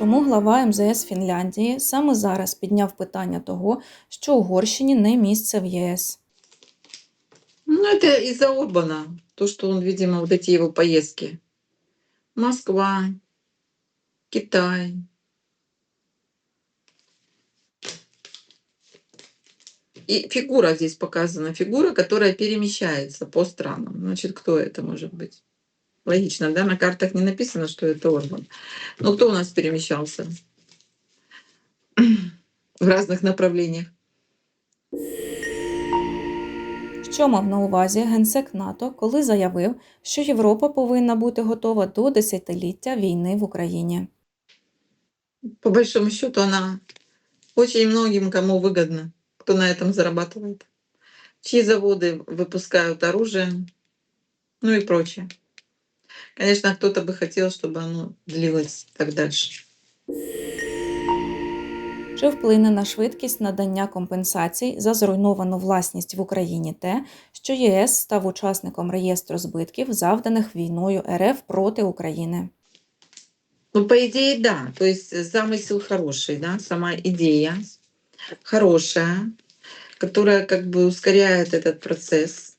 Чому глава МЗС Фінляндії саме зараз підняв питання того, що Угорщині не місце в ЄС? Ну, это из-за Орбана. То, что он, видимо, вот эти его поездки. Москва, Китай. И фигура здесь показана. Фигура, которая перемещается по странам. Значит, кто это может быть? Логично, да? На картах не написано, что это Орбан. Но кто у нас перемещался? В разных направлениях. Що мав на увазі генсек НАТО, коли заявив, що Європа повинна бути готова до десятиліття війни в Україні? По большому счету она очень многим кому выгодна, кто на этом зарабатывает. Чьи заводы выпускают оружие, ну и прочее. Конечно, кто-то бы хотел, чтобы оно длилось так дальше. Чи вплине на швидкість надання компенсацій за зруйновану власність в Україні те, що ЄС став учасником реєстру збитків, завданих війною РФ проти України? Ну, по идее, да. То есть замысел хороший, да, сама идея хорошая, которая как бы ускоряет этот процесс.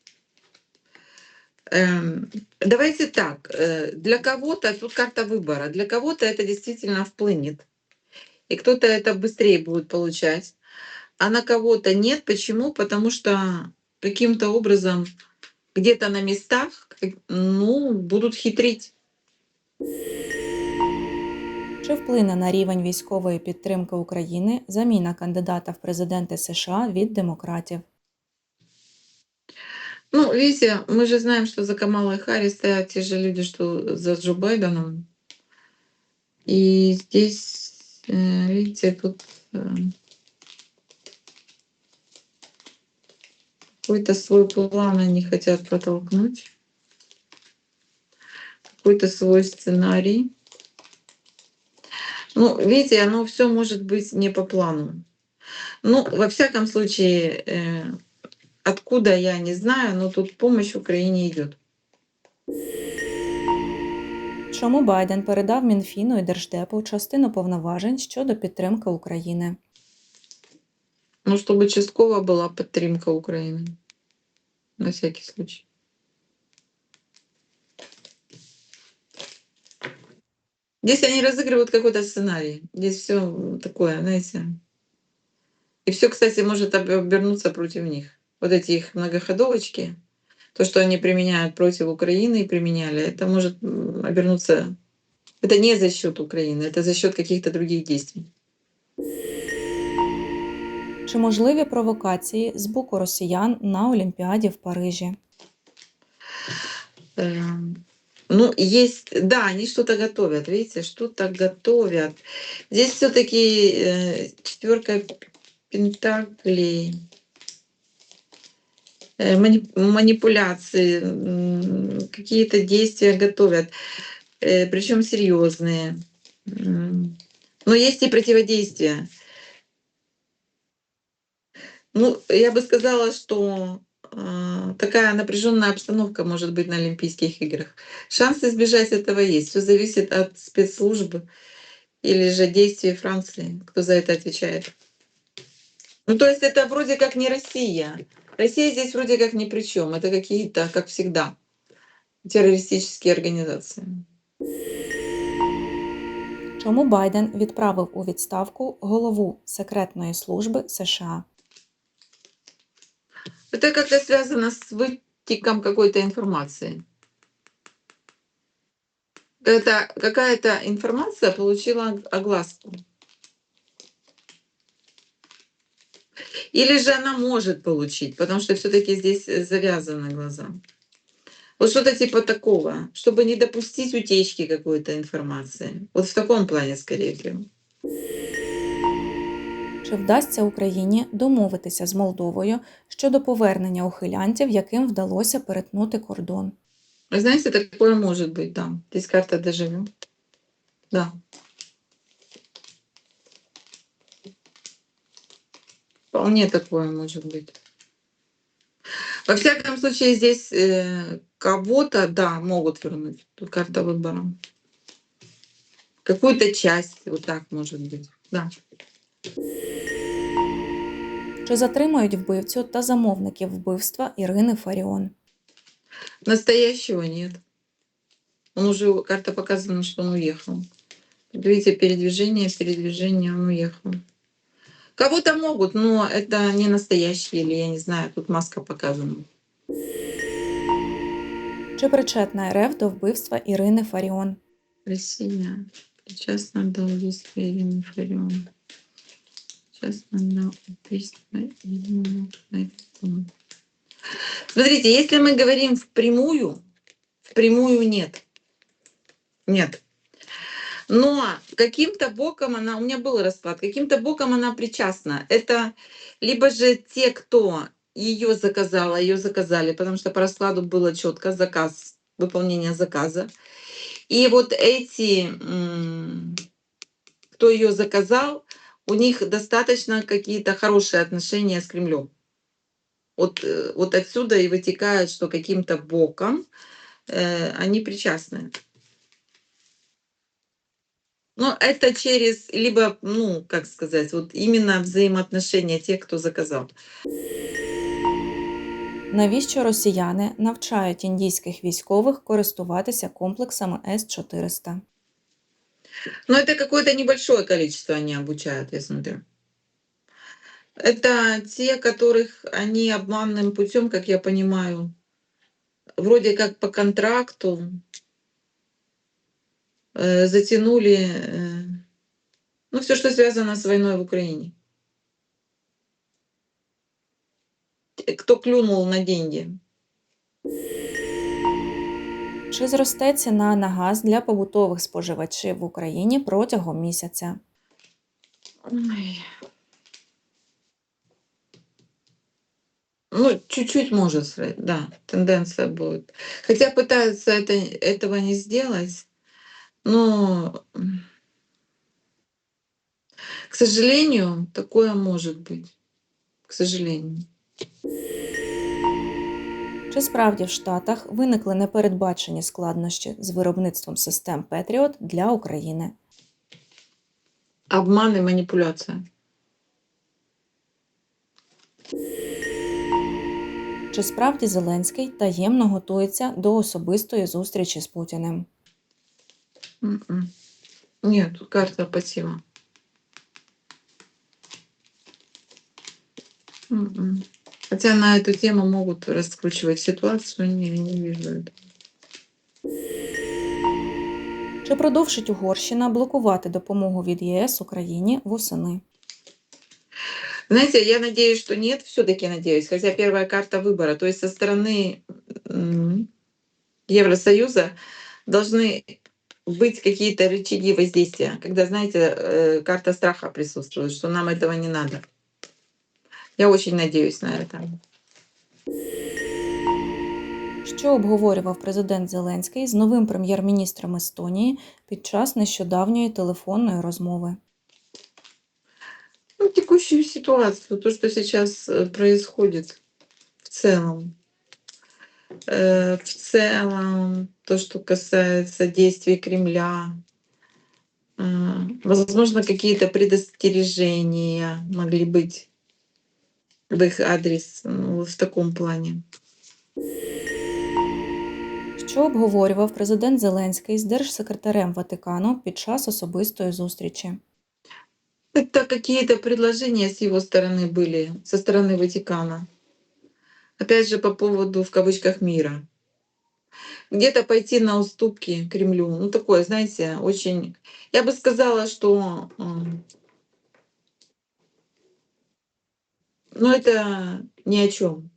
Эм, Давайте так, э, для кого-то, тут карта выбора, для кого-то это действительно вплынет. И кто-то это быстрее будет получать, а на кого-то нет. Почему? Потому что каким-то образом где-то на местах как- ну, будут хитрить. Чи вплине на рівень військової підтримки України заміна кандидата в президенти США від демократів? Ну, видите, мы же знаем, что за Камалой Харрис стоят те же люди, что за Джо Байденом. И здесь, э, видите, тут э, какой-то свой план они хотят протолкнуть. Какой-то свой сценарий. Ну, видите, оно все может быть не по плану. Ну, во всяком случае, э, откуда я не знаю, но тут помощь Украине идет. Чому Байден передав Мінфіну і Держдепу частину повноважень щодо підтримки України? Ну, чтобы частково была подтримка Украины. На всякий случай. Здесь они разыгрывают какой-то сценарий. Здесь все такое, знаете. И все, кстати, может об- обернуться против них. Вот эти их многоходовочки, то, что они применяют против Украины и применяли, это может м, обернуться... Это не за счет Украины, это за счет каких-то других действий. Чи можливі провокації з боку росіян на Олімпіаді в Парижі? Эм, Ну, есть, да, они что-то готовят, видите, что-то готовят. Здесь все-таки четверка пентаклей, э, мани- манипуляции, м, какие-то действия готовят, причем серьезные. Но есть и противодействия. Ну, я бы сказала, что а, такая напряженная обстановка может быть на Олимпийских играх. Шанс избежать этого есть. Все зависит от спецслужб или же действий Франции, кто за это отвечает. Ну, то есть это вроде как не Россия. Россия здесь вроде как ни при чем. Это какие-то, как всегда, террористические организации. Чому Байден відправив у відставку голову секретної служби США? Это как-то связано с вытеком какой-то информации. Это какая-то информация получила огласку. Или же она может получить, потому что все-таки здесь э, завязаны глаза. Вот что-то типа такого, чтобы не допустить утечки какой-то информации. Вот в таком плане, скорее всего. Чи вдасться Україні домовитися з Молдовою щодо повернення ухилянтів, яким вдалося перетнути кордон? Вы знаете, такое может быть, да. Здесь карта дежавю. Да. Вполне такое может быть. Во всяком случае, здесь э, кого-то, да, могут вернуть. Тут карта выбора. какую-то часть, вот так может быть. Да. Чи затримають вбивцю та замовників вбивства Ірини Фаріон? Настоящего нет. Он уже, карта показана, что он уехал. Тут Видите, передвижение, передвижение, он уехал. Кого-то могут, но это не настоящий, или я не знаю, тут маска показана. Чи причетна РФ до вбивства Ірини Фаріон? Россия причастна до убийства Ирины Фарион. Причастна до убийства Ирины Фарион. Смотрите, если мы говорим впрямую, впрямую нет. Нет. Но каким-то боком она, у меня был расклад, каким-то боком она причастна. Это либо же те, кто ее заказала, ее заказали, потому что по раскладу было четко заказ, выполнение заказа. И вот эти, кто ее заказал, у них достаточно какие-то хорошие отношения с Кремлем. Вот, э, вот отсюда и вытекает, что каким-то боком э, они причастны. Но это через, либо, ну, как сказать, вот именно взаимоотношения тех, кто заказал. Навіщо росіяни навчають індійських військових користуватися комплексами С-400? Но это какое-то небольшое количество они обучают, я смотрю. Это те, которых они обманным путем, как я понимаю, вроде как по контракту э, затянули, э, ну, все, что связано с войной в Украине. Те, Кто клюнул на деньги. Чи зросте ціна на газ для побутових споживачів в Україні протягом місяця? Ой. Ну, чуть-чуть может, сра- да, тенденция будет. Хотя пытаются это, этого не сделать, но, к сожалению, такое может быть. К сожалению. Чи справді в Штатах виникли непередбачені складнощі з виробництвом систем Петріот для України? Обман и манипуляция. Чи справді Зеленський таємно готується до особистої зустрічі з Путіним? М-м. Нет, тут карта пассива. М-м. Хотя на эту тему могут раскручивать ситуацию, не, не вижу этого. Чи продовжить Угорщина блокувати допомогу від ЄС Україні восени? Знаете, я надеюсь, что нет, все-таки надеюсь, хотя первая карта выбора, то есть со стороны м, Евросоюза должны быть какие-то рычаги воздействия, когда, знаете, э, карта страха присутствует, что нам этого не надо. Я очень надеюсь на это. Що обговорював президент Зеленський з новим прем'єр-міністром Естонії під час нещодавньої телефонної розмови? Ну, текущую ситуацию, то, что сейчас э, происходит в целом. Э, В целом, то, что касается действий Кремля, э, возможно, какие-то предостережения могли быть в их адрес ну, в таком плане. Що обговорював президент Зеленський з держсекретарем Ватикану під час особистої зустрічі? Это какие-то предложения с его стороны были, со стороны Ватикана. Опять же, по поводу, в кавычках, мира. Где-то пойти на уступки Кремлю. Ну, такое, знаете, очень... Я бы сказала, что... Ну, это ни о чем.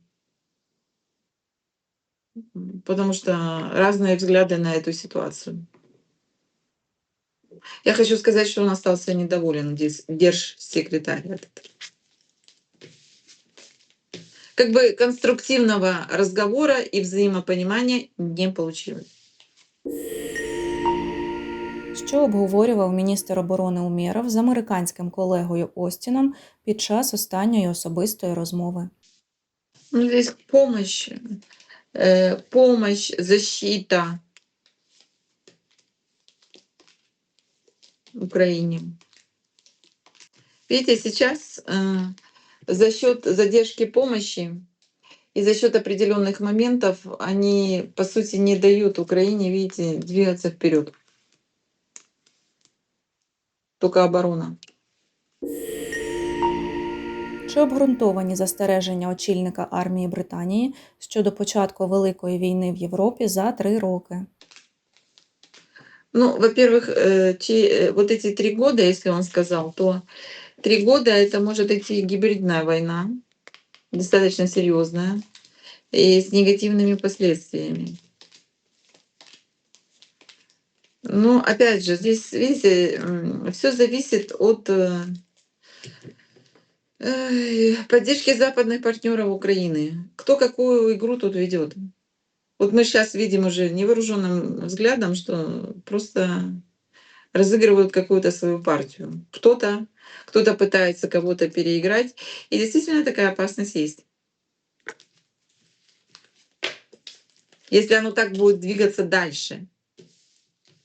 Потому что разные взгляды на эту ситуацию. Я хочу сказать, что он остался недоволен, держсекретарь этот. Как бы конструктивного разговора и взаимопонимания не получилось. Що обговорював міністр оборони Умєров з американським колегою Остіном під час останньої особистої розмови? Ну, здесь помощь, э, помощь, защита. Украине. Видите, сейчас э, за счет задержки помощи и за счет определенных моментов они, по сути, не дают Украине, видите, двигаться вперед. Только оборона. Чи обґрунтовані застереження очільника армії Британії щодо початку Великої війни в Європі за три роки? Ну, во-первых, э, те- э, вот эти три года, если он сказал, то три года это может идти гибридная война, достаточно серьезная, и с негативными последствиями. Ну, опять же, здесь, видите, все зависит от э, поддержки западных партнеров Украины. Кто какую игру тут ведет. Вот мы сейчас видим уже невооруженным взглядом, что просто разыгрывают какую-то свою партию. Кто-то кто-то пытается кого-то переиграть. И действительно такая опасность есть. Если оно так будет двигаться дальше.